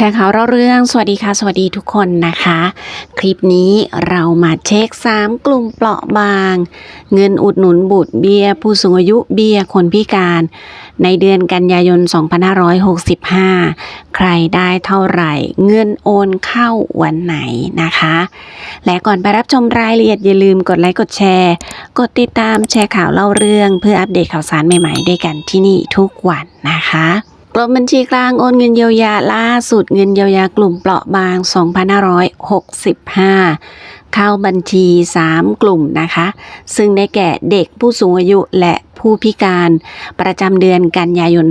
แชร์ข่าวเราเรื่อง สวัสดีค่ะ สวัสดีทุกคนนะคะ คลิปนี้เรามาเช็ค 3 กลุ่มเปราะบาง เงินอุดหนุนบุตรเบี้ยผู้สูงอายุเบี้ยคนพิการ ในเดือนกันยายน 2565 ใครได้เท่าไหร่ เงินโอนเข้าวันไหนนะคะ และก่อนไปรับชมรายละเอียดอย่าลืมกดไลค์กดแชร์ กดติดตามแชร์ข่าวเล่าเรื่อง เพื่ออัปเดตข่าวสารใหม่ๆด้วยกันที่นี่ทุกวันนะคะ กรมบัญชีกลางโอนเงินเยียวยาล่าสุดเงินเยียวยากลุ่มเปราะบาง 2,565 เข้าบัญชี 3 กลุ่มนะคะ ซึ่งได้แก่เด็กผู้สูงอายุและผู้พิการประจำเดือนกันยายน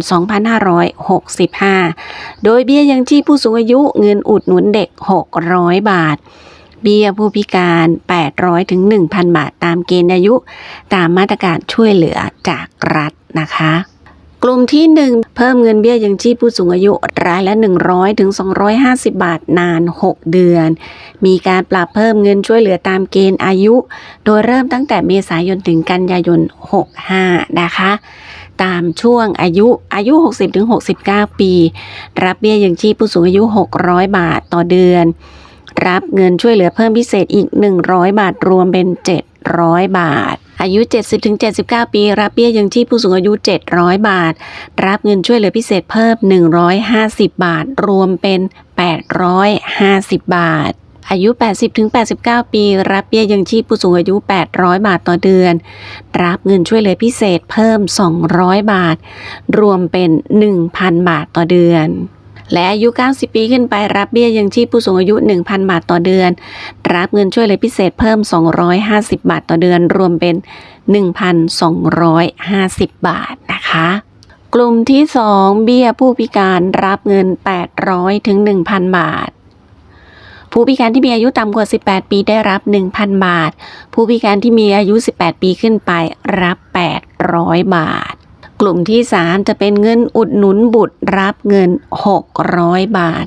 2565 โดยเบี้ยยังชีพผู้สูงอายุเงินอุดหนุนเด็ก 600 บาทเบี้ยผู้พิการ 800 ถึง 1,000 บาทตามเกณฑ์อายุ ตามมาตรการช่วยเหลือจากรัฐนะคะ กลุ่มที่ 1 เพิ่มเงินเบี้ยยังชีพผู้สูงอายุรายละ 100ถึง250 บาทนาน 6 เดือน มีการปรับเพิ่มเงินช่วยเหลือตามเกณฑ์อายุ โดยเริ่มตั้งแต่เมษายนถึงกันยายน 65 นะคะ ตามช่วงอายุอายุ 60-69 ปี รับเบี้ยยังชีพผู้สูงอายุ 600 บาทต่อเดือน รับเงินช่วยเหลือเพิ่มพิเศษอีก 100 บาทรวมเป็น 700 บาท อายุ 70-79 ปี รับเบี้ยยังชีพผู้สูงอายุ 700 บาท รับเงินช่วยเหลือพิเศษเพิ่ม 150 บาท รวมเป็น 850 บาทอายุ 80-89 ปี รับเบี้ยยังชีพผู้สูงอายุ 800 บาทต่อเดือน รับเงินช่วยเหลือพิเศษเพิ่ม 200 บาท รวมเป็น 1,000 บาทต่อเดือน และอายุ 90 ปีขึ้นไปรับเบี้ยยังชีพผู้สูงอายุ 1,000 บาทต่อเดือน รับเงินช่วยเหลือพิเศษเพิ่ม 250 บาทต่อเดือน รวมเป็น 1,250 บาทนะคะ กลุ่มที่ 2 เบี้ยผู้พิการรับเงิน 800 ถึง 1,000 บาทผู้พิการที่มีอายุต่ำกว่า 18 ปีได้รับ 1,000 บาท ผู้พิการที่มีอายุ 18 ปีขึ้นไปรับ 800 บาท กลุ่มที่ 3 จะเป็นเงินอุดหนุนบุตรรับเงิน 600 บาท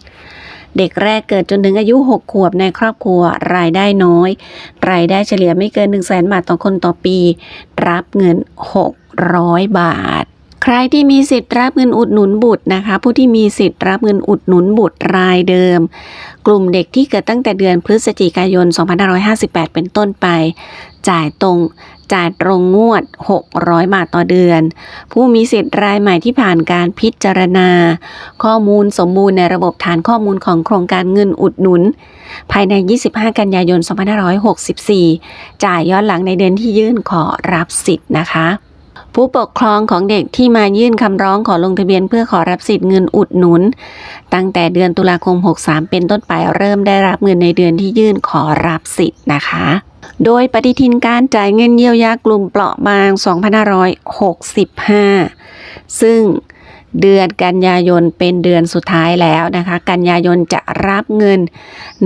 เด็กแรกเกิดจนถึงอายุ 6 ขวบในครอบครัวรายได้น้อย รายได้เฉลี่ยไม่เกิน 1 0 0 0 0แบาทต่อคนต่อปี รับเงิน 600 บาท รที่มีสิทธิ์รับเงินอุดหนุนบุตรนะคะ ผู้ที่มีสิทธิ์รับเงินอุดหนุนบุตรรายเดิม กลุ่มเด็กที่เกิดตั้งแต่เดือนพฤศจิกายน 2558 เป็นต้นไป จ่ายตรงจ่ายตรงงวด 600 บาทต่อเดือน ผู้มีสิทธิ์รายใหม่ที่ผ่านการพิจารณา ข้อมูลสมบูรณ์ในระบบฐานข้อมูลของโครงการเงินอุดหนุน ภายใน 25 กันยายน 2564 จ่ายย้อนหลังในเดือนที่ยื่นขอรับสิทธิ์นะคะ ผู้ปกครองของเด็กที่มายื่นคำร้องขอลงทะเบียนเพื่อขอรับสิทธิ์เงินอุดหนุน ตั้งแต่เดือนตุลาคม 63 เป็นต้นไปเริ่มได้รับเงินในเดือนที่ยื่นขอรับสิทธิ์นะคะ โดยปฏิทินการจ่ายเงินเยียวยากลุ่มเปราะบาง 2565 ซึ่งเดือนกันยายนเป็นเดือนสุดท้ายแล้วนะคะ กันยายนจะรับเงิน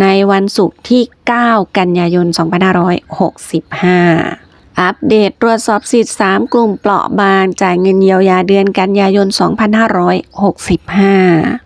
ในวันศุกร์ที่ 9 กันยายน 2565 อัปเดตตรวจสอบสิทธิ์3กลุ่มเปราะบางจ่ายเงินเยียวยาเดือนกันยายน 2565